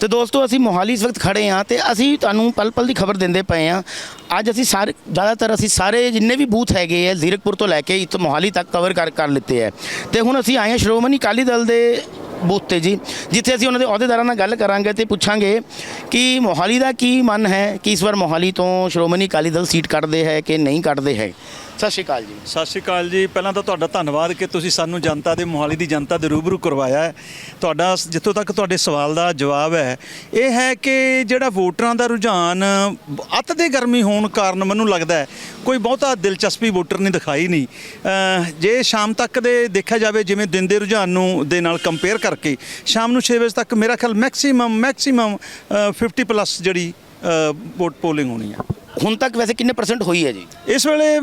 ਤੇ ਦੋਸਤੋ, ਅਸੀਂ ਮੋਹਾਲੀ ਇਸ ਵਕਤ ਖੜੇ ਹਾਂ ਤੇ ਅਸੀਂ ਤੁਹਾਨੂੰ ਪਲ ਪਲ ਦੀ ਖਬਰ ਦਿੰਦੇ ਪਏ ਹਾਂ। ਅੱਜ ਅਸੀਂ ਸਾਰੇ, ਜ਼ਿਆਦਾਤਰ ਅਸੀਂ ਸਾਰੇ ਜਿੰਨੇ ਵੀ ਬੂਥ ਹੈਗੇ ਆ, ਜ਼ੀਰਕਪੁਰ ਤੋਂ ਲੈ ਕੇ ਇੱਥੋਂ ਮੋਹਾਲੀ ਤੱਕ ਕਵਰ ਕਰ ਕਰ ਲਿੱਤੇ ਹੈ ਤੇ ਹੁਣ ਅਸੀਂ ਆਏ ਹਾਂ ਸ਼੍ਰੋਮਣੀ ਅਕਾਲੀ ਦਲ ਦੇ ਬੂਥ ਤੇ ਜੀ, ਜਿੱਥੇ ਅਸੀਂ ਉਹਨਾਂ ਦੇ ਅਹੁਦੇਦਾਰਾਂ ਨਾਲ ਗੱਲ ਕਰਾਂਗੇ ਤੇ ਪੁੱਛਾਂਗੇ ਕਿ ਮੋਹਾਲੀ ਦਾ ਕੀ ਮਨ ਹੈ, ਕਿ ਇਸ ਵਾਰ ਮੋਹਾਲੀ ਤੋਂ ਸ਼੍ਰੋਮਣੀ ਅਕਾਲੀ ਦਲ ਸੀਟ ਕੱਢਦੇ ਹੈ ਕਿ ਨਹੀਂ ਕੱਢਦੇ ਹੈ। ਸਤਿ ਸ਼੍ਰੀ ਅਕਾਲ ਜੀ। ਸਤਿ ਸ਼੍ਰੀ ਅਕਾਲ ਜੀ। ਪਹਿਲਾਂ ਤਾਂ ਤੁਹਾਡਾ ਧੰਨਵਾਦ ਕਿ ਤੁਸੀਂ ਸਾਨੂੰ ਜਨਤਾ ਦੇ ਮੋਹਾਲੀ ਦੀ ਜਨਤਾ ਦੇ ਰੂਬਰੂ ਕਰਵਾਇਆ ਹੈ। ਤੁਹਾਡਾ ਜਿੱਥੋਂ ਤੱਕ ਤੁਹਾਡੇ ਸਵਾਲ ਦਾ ਜਵਾਬ ਹੈ, ਇਹ ਹੈ ਕਿ ਜਿਹੜਾ ਵੋਟਰਾਂ ਦਾ ਰੁਝਾਨ ਅੱਤ ਦੇ ਗਰਮੀ ਹੋਣ ਕਾਰਨ ਮੈਨੂੰ ਲੱਗਦਾ ਕੋਈ ਬਹੁਤਾ ਦਿਲਚਸਪੀ ਵੋਟਰ ਨੇ ਦਿਖਾਈ ਨਹੀਂ। ਜੇ ਸ਼ਾਮ ਤੱਕ ਦੇ ਦੇਖਿਆ ਜਾਵੇ, ਜਿਵੇਂ ਦਿਨ ਦੇ ਰੁਝਾਨ ਨੂੰ ਦੇ ਨਾਲ ਕੰਪੇਅਰ ਕਰਕੇ, ਸ਼ਾਮ ਨੂੰ 6 ਵਜੇ ਤੱਕ ਮੇਰਾ ਖਿਆਲ ਮੈਕਸਿਮਮ ਮੈਕਸਿਮਮ 50 ਪਲੱਸ ਜਿਹੜੀ ਵੋਟ ਪੋਲਿੰਗ ਹੋਣੀ ਹੈ। ਹੁਣ ਤੱਕ ਵੈਸੇ ਕਿੰਨੇ ਪਰਸੈਂਟ ਹੋਈ ਹੈ ਜੀ? ਇਸ ਵੇਲੇ ਅ,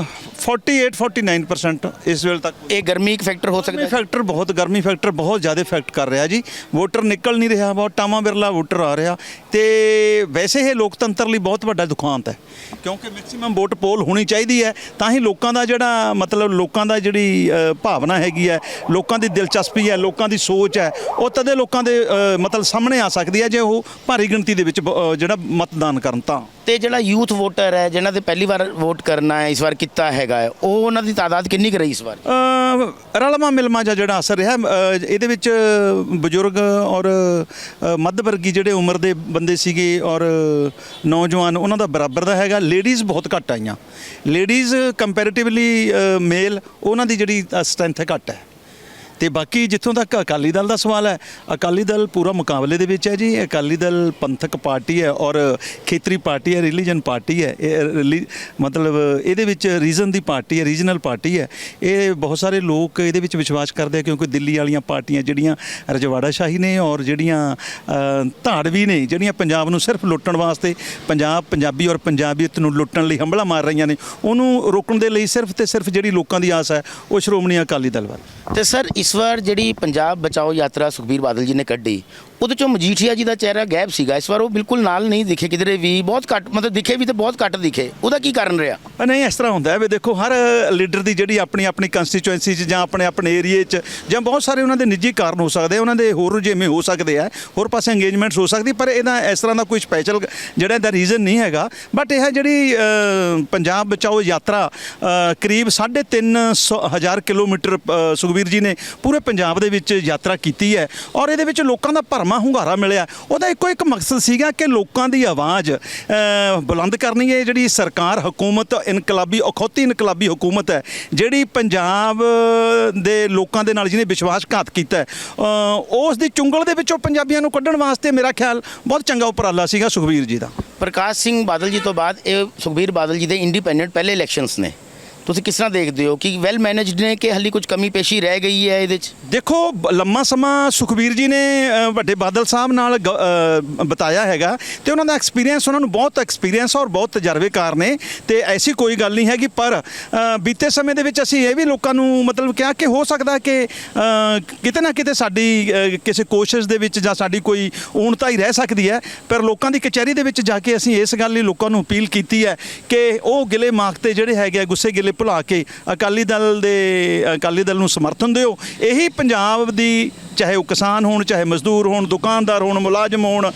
ਅ, 48 49% ਇਸ ਵੇਲੇ ਤੱਕ ਇਹ ਗਰਮੀ ਇੱਕ ਫੈਕਟਰ ਹੋ ਸਕਦਾ ਗਰਮੀ ਹੈ ਫੈਕਟਰ ਬਹੁਤ ਗਰਮੀ ਫੈਕਟਰ ਬਹੁਤ ਜ਼ਿਆਦਾ ਇਫੈਕਟ ਕਰ ਰਿਹਾ ਜੀ। ਵੋਟਰ ਨਿਕਲ ਨਹੀਂ ਰਿਹਾ ਬਹੁਤ ਟਾਮਾ ਬਿਰਲਾ ਵੋਟਰ ਆ ਰਿਹਾ। ਤੇ ਵੈਸੇ ਇਹ ਲੋਕਤੰਤਰ ਲਈ ਬਹੁਤ ਵੱਡਾ ਦੁਖਾਂਤ ਹੈ। ਕਿਉਂਕਿ ਮੈਕਸਿਮਮ ਵੋਟ ਪੋਲ ਹੋਣੀ ਚਾਹੀਦੀ ਹੈ ਤਾਂ ਹੀ ਲੋਕਾਂ ਦਾ ਜਿਹੜਾ ਮਤਲਬ ਲੋਕਾਂ ਦਾ ਜਿਹੜੀ ਅ, ਭਾਵਨਾ ਹੈਗੀ ਹੈ ਲੋਕਾਂ ਦੀ ਦਿਲਚਸਪੀ ਹੈ ਲੋਕਾਂ ਦੀ ਸੋਚ ਹੈ ਉਹ ਤਦੇ ਲੋਕਾਂ ਦੇ ਅ, ਮਤਲਬ ਸਾਹਮਣੇ ਆ ਸਕਦੀ ਹੈ ਜੇ ਉਹ ਭਾਰੀ ਗਿਣਤੀ ਦੇ ਵਿੱਚ ਬ- ਅ, ਜਿਹੜਾ ਮਤਦਾਨ ਕਰਨ ਤਾਂ। ਤੇ ਜਿਹੜਾ ਯੂਥ ਵੋਟਰ ਹੈ ਜਿਨ੍ਹਾਂ ਦੇ ਪਹਿਲੀ ਵਾਰ ਵੋਟ ਕਰਨਾ ਹੈ ਇਸ ਵਾਰ ਕੀਤਾ ਹੈਗਾ ਹੈ, ਉਹ ਉਹਨਾਂ ਦੀ ਤਾਦਾਦ ਕਿੰਨੀ ਕੁ ਰਹੀ ਇਸ ਵਾਰ? ਅ, ਰਲਮਾ ਮਿਲਮਾ ਜਿਹਾ ਜਿਹੜਾ ਅਸਰ ਰਿਹਾ ਅ, ਇਹਦੇ ਵਿੱਚ ਬਜ਼ੁਰਗ ਔਰ ਅ, ਮੱਧ ਵਰਗੀ ਜਿਹੜੇ ਉਮਰ ਦੇ ਬੰਦੇ ਸੀਗੇ ਔਰ ਨੌਜਵਾਨ ਉਹਨਾਂ ਦਾ ਬਰਾਬਰ ਦਾ ਹੈਗਾ ਲੇਡੀਜ਼ ਬਹੁਤ ਘੱਟ ਆਈਆਂ। ਲੇਡੀਜ਼ ਕੰਪੈਰੀਟਿਵਲੀ ਮੇਲ ਉਹਨਾਂ ਦੀ ਜਿਹੜੀ ਸਟਰੈਂਥ ਹੈ ਘੱਟ ਹੈ। ਤੇ ਬਾਕੀ ਜਿੱਥੋਂ ਤੱਕ ਅਕਾਲੀ ਦਲ ਦਾ ਸਵਾਲ ਹੈ, ਅਕਾਲੀ ਦਲ ਪੂਰਾ ਮੁਕਾਬਲੇ ਦੇ ਵਿੱਚ ਹੈ ਜੀ, ਅਕਾਲੀ ਦਲ ਪੰਥਕ ਪਾਰਟੀ ਹੈ ਔਰ ਖੇਤਰੀ ਪਾਰਟੀ ਹੈ ਰਿਲੀਜਨ ਪਾਰਟੀ ਹੈ, ਇਹ ਰਿਲੀ- ਮਤਲਬ ਇਹਦੇ ਵਿੱਚ ਰੀਜਨ ਦੀ ਪਾਰਟੀ ਹੈ ਰੀਜਨਲ ਪਾਰਟੀ ਹੈ। ਇਹ ਬਹੁਤ ਸਾਰੇ ਲੋਕ ਇਹਦੇ ਵਿੱਚ ਵਿਸ਼ਵਾਸ ਕਰਦੇ ਆ ਕਿਉਂਕਿ ਦਿੱਲੀ ਵਾਲੀਆਂ ਪਾਰਟੀਆਂ ਜਿਹੜੀਆਂ ਰਜਵਾੜਾ ਸ਼ਾਹੀ ਨੇ ਔਰ ਜਿਹੜੀਆਂ ਧਾੜਵੀ ਨੇ, ਜਿਹੜੀਆਂ ਪੰਜਾਬ ਨੂੰ ਸਿਰਫ ਲੁੱਟਣ ਵਾਸਤੇ ਪੰਜਾਬ, ਪੰਜਾਬੀ ਔਰ ਪੰਜਾਬੀਅਤ ਨੂੰ ਲੁੱਟਣ ਲਈ ਹੰਬਲਾ ਮਾਰ ਰਹੀਆਂ ਨੇ, ਉਹਨੂੰ ਰੋਕਣ ਦੇ ਲਈ ਸਿਰਫ ਤੇ ਸਿਰਫ ਜਿਹੜੀ ਲੋਕਾਂ ਦੀ ਆਸ ਹੈ, ਉਹ ਸ਼੍ਰੋਮਣੀ ਅਕਾਲੀ ਦਲ ਵੱਲ। ਤੇ ਸਰ ਇਸ ਵਾਰ ਜਿਹੜੀ ਪੰਜਾਬ ਬਚਾਓ ਯਾਤਰਾ ਸੁਖਬੀਰ ਬਾਦਲ ਜੀ ਨੇ ਕੱਢੀ ਉਹਦੇ ਚੋਂ ਮਜੀਠੀਆ ਜੀ ਦਾ ਚਿਹਰਾ ਗਾਇਬ ਸੀਗਾ। ਇਸ ਵਾਰ ਉਹ ਬਿਲਕੁਲ ਨਾਲ ਨਹੀਂ ਦਿਖੇ ਕਿਧਰੇ ਵੀ ਬਹੁਤ ਘੱਟ ਮਤਲਬ ਦਿਖੇ ਵੀ ਤੇ ਬਹੁਤ ਘੱਟ ਦਿਖੇ। ਉਹਦਾ ਕੀ ਕਾਰਨ ਰਿਹਾ? ਅ, ਨਹੀਂ ਇਸ ਤਰ੍ਹਾਂ ਹੁੰਦਾ ਹੈ ਵੀ ਦੇਖੋ ਹਰ ਲੀਡਰ ਦੀ ਜਿਹੜੀ ਆਪਣੀ ਆਪਣੀ ਕੰਸਟੀਚੁਐਂਸੀ 'ਚ ਜਾਂ ਆਪਣੇ ਆਪਣੇ ਏਰੀਏ 'ਚ ਜਾਂ ਬਹੁਤ ਸਾਰੇ ਉਹਨਾਂ ਦੇ ਨਿੱਜੀ ਕਾਰਨ ਹੋ ਸਕਦੇ ਆ ਉਹਨਾਂ ਦੇ ਹੋਰ ਰੁਝੇਵੇਂ ਹੋ ਸਕਦੇ ਆ ਹੋਰ ਪਾਸੇ ਇੰਗੇਜਮੈਂਟਸ ਹੋ ਸਕਦੀ ਪਰ ਇਹਦਾ ਇਸ ਤਰ੍ਹਾਂ ਦਾ ਕੋਈ ਸਪੈਸ਼ਲ ਜਿਹੜਾ ਇਹਦਾ ਰੀਜ਼ਨ ਨਹੀਂ ਹੈਗਾ। ਬਟ ਇਹ ਜਿਹੜੀ ਪੰਜਾਬ ਬਚਾਓ ਯਾਤਰਾ ਅ, ਕਰੀਬ 3.5 ਹਜ਼ਾਰ ਕਿਲੋਮੀਟਰ ਅ, ਸੁਖਬੀਰ ਜੀ ਨੇ ਪੂਰੇ ਪੰਜਾਬ ਦੇ ਵਿੱਚ ਯਾਤਰਾ ਕੀਤੀ ਹੈ। ਔਰ ਇਹਦੇ ਵਿੱਚ ਲੋਕਾਂ ਦਾ ਭਰ ਭਰਮਾ ਹੁੰਗਾਰਾ ਮਿਲਿਆ। ਉਹਦਾ ਇੱਕੋ ਇੱਕ ਮਕਸਦ ਸੀਗਾ ਕਿ ਲੋਕਾਂ ਦੀ ਆਵਾਜ਼ ਬੁਲੰਦ ਕਰਨੀ ਹੈ। ਜਿਹੜੀ ਸਰਕਾਰ, ਹਕੂਮਤ, ਇਨਕਲਾਬੀ, ਅਖੌਤੀ ਇਨਕਲਾਬੀ ਹਕੂਮਤ ਹੈ, ਜਿਹੜੀ ਪੰਜਾਬ ਦੇ ਲੋਕਾਂ ਦੇ ਨਾਲ ਜਿਹਨੇ ਵਿਸ਼ਵਾਸਘਾਤ ਕੀਤਾ ਉਸ ਦੀ ਚੁੰਗਲ ਦੇ ਵਿੱਚੋਂ ਪੰਜਾਬੀਆਂ ਨੂੰ ਕੱਢਣ ਵਾਸਤੇ ਮੇਰਾ ਖਿਆਲ ਬਹੁਤ ਚੰਗਾ ਉਪਰਾਲਾ ਸੀਗਾ ਸੁਖਬੀਰ ਜੀ ਦਾ। ਪ੍ਰਕਾਸ਼ ਸਿੰਘ ਬਾਦਲ ਜੀ ਤੋਂ ਬਾਅਦ ਇਹ ਸੁਖਬੀਰ ਬਾਦਲ ਜੀ ਦੇ ਇੰਡੀਪੈਂਡੈਂਟ ਪਹਿਲੇ ਇਲੈਕਸ਼ਨਸ ਨੇ। ਤੁਸੀਂ ਕਿਸ ਤਰ੍ਹਾਂ ਦੇਖਦੇ ਹੋ ਕਿ ਵੈਲ ਮੈਨੇਜਡ ਨੇ ਕਿ ਹਾਲੀ ਕੁਝ ਕਮੀ ਪੇਸ਼ੀ ਰਹਿ ਗਈ ਹੈ ਇਹਦੇ 'ਚ? ਦੇਖੋ ਬ- ਲੰਮਾ ਸਮਾਂ ਸੁਖਬੀਰ ਜੀ ਨੇ ਅ, ਵੱਡੇ ਬਾਦਲ ਸਾਹਿਬ ਨਾਲ ਗ- ਅ, ਬਤਾਇਆ ਹੈਗਾ ਤੇ ਉਹਨਾਂ ਦਾ ਐਕਸਪੀਰੀਅੰਸ ਉਹਨਾਂ ਨੂੰ ਬਹੁਤ ਐਕਸਪੀਰੀਅੰਸ ਔਰ ਬਹੁਤ ਤਜਰਬੇਕਾਰ ਨੇ ਤੇ ਐਸੀ ਕੋਈ ਗੱਲ ਨਹੀਂ ਹੈਗੀ ਪਰ ਅ, ਬੀਤੇ ਸਮੇਂ ਦੇ ਵਿੱਚ ਅਸੀਂ ਇਹ ਵੀ ਲੋਕਾਂ ਨੂੰ ਮਤਲਬ ਕਿਹਾ ਕਿ ਹੋ ਸਕਦਾ ਕਿ ਅ, ਕਿਤੇ ਨਾ ਕਿਤੇ ਸਾਡੀ ਅ, ਕਿਸੇ ਕੋਸ਼ਿਸ਼ ਦੇ ਵਿੱਚ ਜਾਂ ਸਾਡੀ ਕੋਈ ਊਣਤਾ ਹੀ ਰਹਿ ਸਕਦੀ ਹੈ ਪਰ ਲੋਕਾਂ ਦੀ ਕਚਹਿਰੀ ਦੇ ਵਿੱਚ ਜਾ ਕੇ ਅਸੀਂ ਇਸ ਗੱਲ ਲਈ ਲੋਕਾਂ ਨੂੰ ਅਪੀਲ ਕੀਤੀ ਹੈ ਕਿ ਉਹ ਗਿਲੇ ਮਾਖਤੇ ਜਿਹੜੇ ਹੈਗੇ ਆ, ਗੁੱਸੇ ਗਿਲੇ ਭੁਲਾ ਕੇ ਅਕਾਲੀ ਦਲ ਦੇ, ਅਕਾਲੀ ਦਲ ਨੂੰ ਸਮਰਥਨ ਦਿਓ। ਇਹੀ ਪੰਜਾਬ ਦੀ ਚਾਹੇ ਉਹ ਕਿਸਾਨ ਹੋਣ, ਚਾਹੇ ਮਜ਼ਦੂਰ ਹੋਣ, ਦੁਕਾਨਦਾਰ ਹੋਣ, ਮੁਲਾਜ਼ਮ ਹੋਣ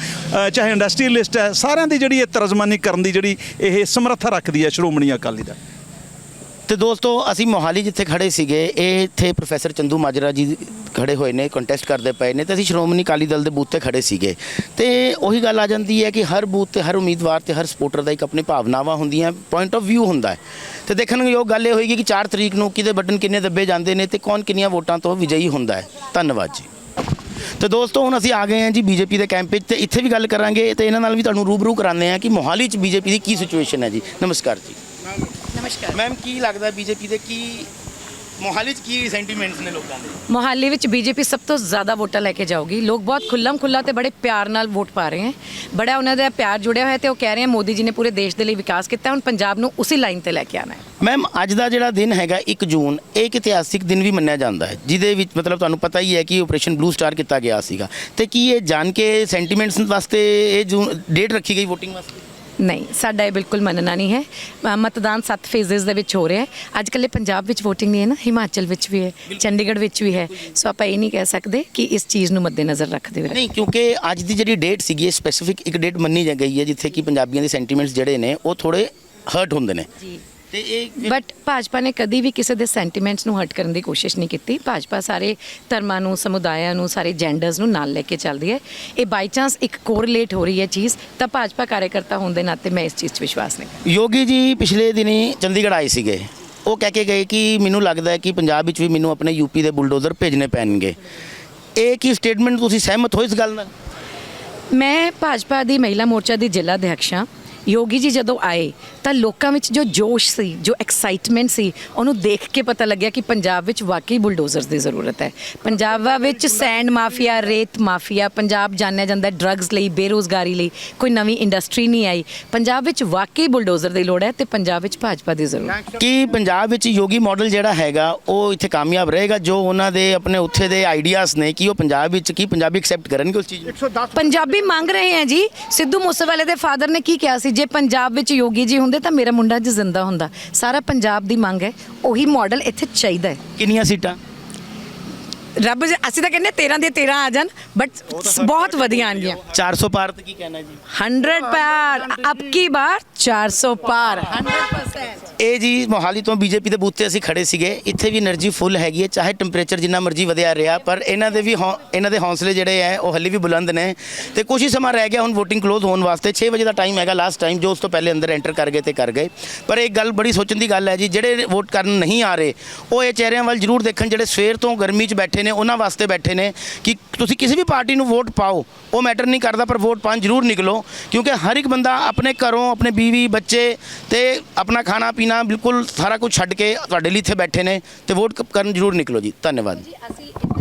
ਚਾਹੇ ਇੰਡਸਟਰੀਅਲਿਸਟ ਹੈ, ਸਾਰਿਆਂ ਦੀ ਜਿਹੜੀ ਇਹ ਤਰਜਮਾਨੀ ਕਰਨ ਦੀ ਜਿਹੜੀ ਇਹ ਸਮਰੱਥਾ ਰੱਖਦੀ ਹੈ ਸ਼੍ਰੋਮਣੀ ਅਕਾਲੀ ਦਲ। ਤੇ ਦੋਸਤੋ, ਅਸੀਂ ਮੋਹਾਲੀ ਜਿੱਥੇ ਖੜੇ ਸੀਗੇ, ਇਹ ਇੱਥੇ ਪ੍ਰੋਫੈਸਰ ਚੰਦੂ ਮਾਜਰਾ ਜੀ ਖੜੇ ਹੋਏ ਨੇ ਕੰਟੈਸਟ ਕਰਦੇ ਪਏ ਨੇ ਤੇ ਅਸੀਂ ਸ਼੍ਰੋਮਣੀ ਅਕਾਲੀ ਦਲ ਦੇ ਬੂਥ ਤੇ ਖੜੇ ਸੀਗੇ। ਤੇ ਉਹੀ ਗੱਲ ਆ ਜਾਂਦੀ ਹੈ ਕਿ ਹਰ ਬੂਥ ਤੇ, ਹਰ ਉਮੀਦਵਾਰ ਤੇ, ਹਰ ਸਪੋਰਟਰ ਦਾ ਇੱਕ ਆਪਣੀ ਭਾਵਨਾਵਾਂ ਹੁੰਦੀਆਂ ਪੁਆਇੰਟ ਆਫ ਵਿਊ ਹੁੰਦਾ ਹੈ। ਤੇ ਦੇਖਣ ਯੋਗ ਗੱਲ ਇਹ ਹੋਏਗੀ ਕਿ 4 ਤਰੀਕ ਨੂੰ ਕਿਹਦੇ ਬਟਨ ਕਿੰਨੇ ਦੱਬੇ ਜਾਂਦੇ ਨੇ ਤੇ ਕੌਣ ਕਿੰਨੀਆਂ ਵੋਟਾਂ ਤੋਂ ਵਿਜয়ੀ ਹੁੰਦਾ ਹੈ। ਧੰਨਵਾਦ ਜੀ। ਤੇ ਦੋਸਤੋ, ਹੁਣ ਅਸੀਂ ਆ ਗਏ ਹਾਂ ਜੀ ਬੀਜੇਪੀ ਦੇ ਕੈਂਪ ਵਿੱਚ ਤੇ ਇੱਥੇ ਵੀ ਗੱਲ ਕਰਾਂਗੇ ਤੇ ਇਹਨਾਂ ਨਾਲ ਵੀ ਤੁਹਾਨੂੰ ਰੂਬਰੂ ਕਰਾਉਂਦੇ ਹਾਂ ਕਿ ਮੋਹਾਲੀ 'ਚ ਬੀਜੇਪੀ ਦੀ ਕੀ ਸਿਚੁਏਸ਼ਨ ਹੈ ਜੀ। ਨਮਸਕਾਰ ਜੀ। ਨਮਸਕਾਰ। ਮੈਮ ਕੀ ਲੱਗਦਾ ਬੀਜੇਪੀ ਦੇ ਕੀ ਮੋਹਾਲੀ 'ਚ ਕੀ ਸੈਂਟੀਮੈਂਟਸ ਨੇ ਲੋਕਾਂ ਦੇ? ਮੋਹਾਲੀ ਵਿੱਚ ਬੀਜੇਪੀ ਸਭ ਤੋਂ ਜ਼ਿਆਦਾ ਵੋਟਾਂ ਲੈ ਕੇ ਜਾਊਗੀ। ਲੋਕ ਬਹੁਤ ਖੁੱਲਮ ਖੁੱਲਾ ਤੇ ਬੜੇ ਪਿਆਰ ਨਾਲ ਵੋਟ ਪਾ ਰਹੇ ਹਨ ਬੜਾ ਉਹਨਾਂ ਦਾ ਪਿਆਰ ਜੁੜਿਆ ਹੋਇਆ ਤੇ ਉਹ ਕਹਿ ਰਹੇ ਹਨ ਮੋਦੀ ਜੀ ਨੇ ਪੂਰੇ ਦੇਸ਼ ਦੇ ਲਈ ਵਿਕਾਸ ਕੀਤਾ ਹੁਣ ਪੰਜਾਬ ਨੂੰ ਉਸੇ ਲਾਈਨ ਤੇ ਲੈ ਕੇ ਆਣਾ ਹੈ। ਮੈਮ ਅੱਜ ਦਾ ਜਿਹੜਾ ਦਿਨ ਹੈਗਾ 1 ਜੂਨ ਇਹ ਇੱਕ ਇਤਿਹਾਸਿਕ ਦਿਨ ਵੀ ਮੰਨਿਆ ਜਾਂਦਾ ਹੈ ਜਿਹਦੇ ਵਿੱਚ ਮਤਲਬ ਤੁਹਾਨੂੰ ਪਤਾ ਹੀ ਹੈ ਕਿ ਆਪਰੇਸ਼ਨ ਬਲੂ ਸਟਾਰ ਕੀਤਾ ਗਿਆ ਸੀਗਾ। ਤੇ ਕੀ ਇਹ ਜਾਣ ਕੇ ਸੈਂਟੀਮੈਂਟਸ ਵਾਸਤੇ ਇਹ ਜੂਨ ਡੇਟ ਰੱਖੀ ਗਈ VOTING ਵਾਸਤੇ? ਨਹੀਂ ਸਾਡਾ ਇਹ ਬਿਲਕੁਲ ਮੰਨਣਾ ਨਹੀਂ ਹੈ। ਅ, ਮਤਦਾਨ 7 ਫੇਜ਼ਸ ਦੇ ਵਿੱਚ ਹੋ ਰਿਹਾ ਹੈ। ਅੱਜ ਕੱਲ੍ਹ ਇਹ ਪੰਜਾਬ ਵਿੱਚ VOTING ਨਹੀਂ ਹੈ ਨਾ ਹਿਮਾਚਲ ਵਿੱਚ ਵੀ ਹੈ ਚੰਡੀਗੜ੍ਹ ਵਿੱਚ ਵੀ ਹੈ। ਸੋ ਆਪਾਂ ਇਹ ਨਹੀਂ ਕਹਿ ਸਕਦੇ ਕਿ ਇਸ ਚੀਜ਼ ਨੂੰ ਮੱਦੇਨਜ਼ਰ ਰੱਖਦੇ ਹੋਏ ਨਹੀਂ ਕਿਉਂਕਿ ਅੱਜ ਦੀ ਜਿਹੜੀ ਡੇਟ ਸੀਗੀ ਸਪੈਸੀਫਿਕ ਇੱਕ ਡੇਟ ਮੰਨੀ ਜਾ ਗਈ ਹੈ ਜਿੱਥੇ ਕਿ ਪੰਜਾਬੀਆਂ ਦੇ ਸੈਂਟੀਮੈਂਟਸ ਜਿਹੜੇ ਨੇ ਉਹ ਥੋੜੇ ਹਰਟ ਹੁੰਦੇ ਨੇ। ਜੀ। ਤੇ ਇਹ ਬਟ ਭਾਜਪਾ ਨੇ ਕਦੀ ਵੀ ਕਿਸੇ ਦੇ ਸੈਂਟੀਮੈਂਟਸ ਨੂੰ ਹਰਟ ਕਰਨ ਦੀ ਕੋਸ਼ਿਸ਼ ਨਹੀਂ ਕੀਤੀ। ਭਾਜਪਾ ਸਾਰੇ ਧਰਮਾਂ ਨੂੰ ਸਮੁਦਾਇਆਂ ਨੂੰ ਸਾਰੇ ਜੈਂਡਰਸ ਨੂੰ ਨਾਲ ਲੈ ਕੇ ਚੱਲਦੀ ਹੈ। ਇਹ ਬਾਈ ਚਾਂਸ ਇੱਕ ਕੋਰਿਲੇਟ ਹੋ ਰਹੀ ਹੈ ਚੀਜ਼ ਤਾਂ ਭਾਜਪਾ ਕਾਰਜਕਰਤਾ ਹੋਣ ਦੇ ਨਾਤੇ ਮੈਂ ਇਸ ਚੀਜ਼ 'ਚ ਵਿਸ਼ਵਾਸ ਨਹੀਂ ਯੋਗੀ ਜੀ ਪਿਛਲੇ ਦਿਨੀ ਚੰਡੀਗੜ੍ਹ ਆਏ ਸੀਗੇ। ਉਹ ਕਹਿ ਕੇ ਗਏ ਕਿ ਮੈਨੂੰ ਲੱਗਦਾ ਹੈ ਕਿ ਪੰਜਾਬ ਵਿੱਚ ਵੀ ਮੈਨੂੰ ਆਪਣੇ ਯੂਪੀ ਦੇ ਬੁਲਡੋਜ਼ਰ ਭੇਜਣੇ ਪੈਣਗੇ। ਇਹ ਕੀ ਸਟੇਟਮੈਂਟ ਤੁਸੀਂ ਸਹਿਮਤ ਹੋ ਇਸ ਗੱਲ ਨਾਲ? ਮੈਂ ਭਾਜਪਾ ਦੀ ਮਹਿਲਾ ਮੋਰਚਾ ਦੀ ਜ਼ਿਲ੍ਹਾ ਅਧਿਕਸ਼ ਹਾਂ। ਯੋਗੀ ਜੀ ਜਦੋਂ ਆਏ ਤਾਂ ਲੋਕਾਂ ਵਿੱਚ ਜੋ ਜੋਸ਼ ਸੀ ਜੋ ਐਕਸਾਈਟਮੈਂਟ ਸੀ ਉਹਨੂੰ ਦੇਖ ਕੇ ਪਤਾ ਲੱਗਿਆ ਕਿ ਪੰਜਾਬ ਵਿੱਚ ਵਾਕਈ ਬੁਲਡੋਜ਼ਰਸ ਦੀ ਜ਼ਰੂਰਤ ਹੈ। ਪੰਜਾਬ ਵਿੱਚ ਸੈਂਡ ਮਾਫੀਆ ਰੇਤ ਮਾਫੀਆ ਪੰਜਾਬ ਜਾਣਿਆ ਜਾਂਦਾ ਡਰੱਗਸ ਲਈ ਬੇਰੋਜ਼ਗਾਰੀ ਲਈ ਕੋਈ ਨਵੀਂ ਇੰਡਸਟਰੀ ਨਹੀਂ ਆਈ। ਪੰਜਾਬ ਵਿੱਚ ਵਾਕਈ ਬੁਲਡੋਜ਼ਰ ਦੀ ਲੋੜ ਹੈ ਤੇ ਪੰਜਾਬ ਵਿੱਚ ਭਾਜਪਾ ਦੀ ਜ਼ਰੂਰਤ ਹੈ। ਕਿ ਪੰਜਾਬ ਵਿੱਚ ਯੋਗੀ ਮਾਡਲ ਜਿਹੜਾ ਹੈਗਾ ਉਹ ਇੱਥੇ ਕਾਮਯਾਬ ਰਹੇਗਾ ਜੋ ਉਹਨਾਂ ਦੇ ਆਪਣੇ ਉੱਥੇ ਦੇ ਆਈਡੀਆਜ਼ ਨੇ ਕਿ ਉਹ ਪੰਜਾਬ ਵਿੱਚ ਕੀ ਪੰਜਾਬੀ ਐਕਸੈਪਟ ਕਰਨਗੇ ਉਸ ਚੀਜ਼ ਨੂੰ? ਪੰਜਾਬੀ ਮੰਗ ਰਹੇ ਹੈ ਜੀ। ਸਿੱਧੂ ਮੂਸੇਵਾਲੇ ਦੇ ਫਾਦਰ ਨੇ ਕੀ ਕਿਹਾ ਸੀ? ਜੇ ਪੰਜਾਬ ਵਿੱਚ ਯੋਗੀ ਜੀ ਹੁੰਦੇ ਤਾਂ ਮੇਰਾ ਮੁੰਡਾ ਅੱਜ ਜ਼ਿੰਦਾ ਹੁੰਦਾ। ਸਾਰਾ ਪੰਜਾਬ ਦੀ ਮੰਗ ਹੈ ਉਹੀ ਮਾਡਲ ਇੱਥੇ ਚਾਹੀਦਾ ਹੈ। ਕਿੰਨੀਆਂ ਸੀਟਾਂ? ਰੱਬ ਜੀ- ਅਸੀਂ ਤਾਂ ਕਹਿੰਦੇ 13 ਦੇ 13 ਆ ਜਾਣ ਬਟ ਬਹੁਤ ਵਧੀਆ ਆਣਗੀਆਂ 400 ਪਾਰ ਤੇ ਕੀ ਕਹਿਣਾ ਜੀ? 100 ਪਾਰ ਅਬ ਕੀ ਬਾਰ 400 ਪਾਰ। 100% ਇਹ ਜੀ ਮੋਹਾਲੀ ਤੋਂ ਬੀਜੇਪੀ ਦੇ ਬੂਥ ਤੇ ਅਸੀਂ ਖੜੇ ਸੀਗੇ। ਇੱਥੇ ਵੀ એનર્ਜੀ ਫੁੱਲ ਹੈਗੀ ਹੈ, ਚਾਹੇ ਟੈਂਪਰੇਚਰ ਜਿੰਨਾ ਮਰਜ਼ੀ ਵਧਿਆ ਰਿਹਾ, ਪਰ ਇਹਨਾਂ ਦੇ ਵੀ ਹੌ- ਇਹਨਾਂ ਦੇ ਹੌਸਲੇ ਜਿਹੜੇ ਹੈ, ਉਹ ਹੱਲੇ ਵੀ ਬੁਲੰਦ ਨੇ। ਤੇ ਕੁਝ ਹੀ ਸਮਾਂ ਰਹਿ ਗਿਆ, ਹੁਣ VOTING ਕਲੋਜ਼ ਹੋਣ ਵਾਸਤੇ। 6 ਵਜੇ ਦਾ ਟਾਈਮ ਹੈਗਾ ਲਾਸਟ ਟਾਈਮ ਜੋ ਉਸ ਤੋਂ ਪਹਿਲੇ ਅੰਦਰ ਐਂਟਰ ਕਰ ਗਏ ਤੇ ਕਰ ਗਏ। ਪਰ ਇੱਕ ਗੱਲ ਬੜੀ ਸੋਚਣ ਦੀ ਗੱਲ ਹੈ ਜੀ, ਜਿਹੜੇ ਵੋਟ ਕਰਨ ਨਹੀਂ ਆ ਰਹੇ, ਉਹ ਇਹ ਚਿਹਰਿਆਂ ਵੱਲ ਜ਼ਰੂਰ ਦੇਖਣ, ਜਿਹੜੇ ਸਵੇਰ ਤੋਂ ਗਰਮੀ 'ਚ ਬੈਠੇ ਨੇ, ਉਹਨਾਂ ਵਾਸਤੇ ਬੈਠੇ ਨੇ ਕਿ ਤੁਸੀਂ ਕਿਸੇ ਵੀ ਪਾਰਟੀ ਨੂੰ ਵੋਟ ਪਾਓ, ਉਹ ਮੈਟਰ ਨਹੀਂ ਕਰਦਾ, ਪਰ ਵੋਟ ਪਾਉਣ ਜ਼ਰੂਰ ਨਿਕਲੋ। ਕਿਉਂਕਿ ਹਰ ਇੱਕ ਬੰਦਾ ਆਪਣੇ ਘਰੋਂ, ਆਪਣੇ ਬੀਵੀ, ਬੱਚੇ ਤੇ ਆਪਣਾ ਖਾਣਾ ਪੀਣਾ ਬਿਲਕੁਲ ਸਾਰਾ ਕੁਝ ਛੱਡ ਕੇ ਤੁਹਾਡੇ ਲਈ ਇੱਥੇ ਬੈਠੇ ਨੇ ਤੇ ਵੋਟ ਕਰਨ ਜ਼ਰੂਰ ਨਿਕਲੋ ਜੀ। ਧੰਨਵਾਦ। ਅਸੀਂ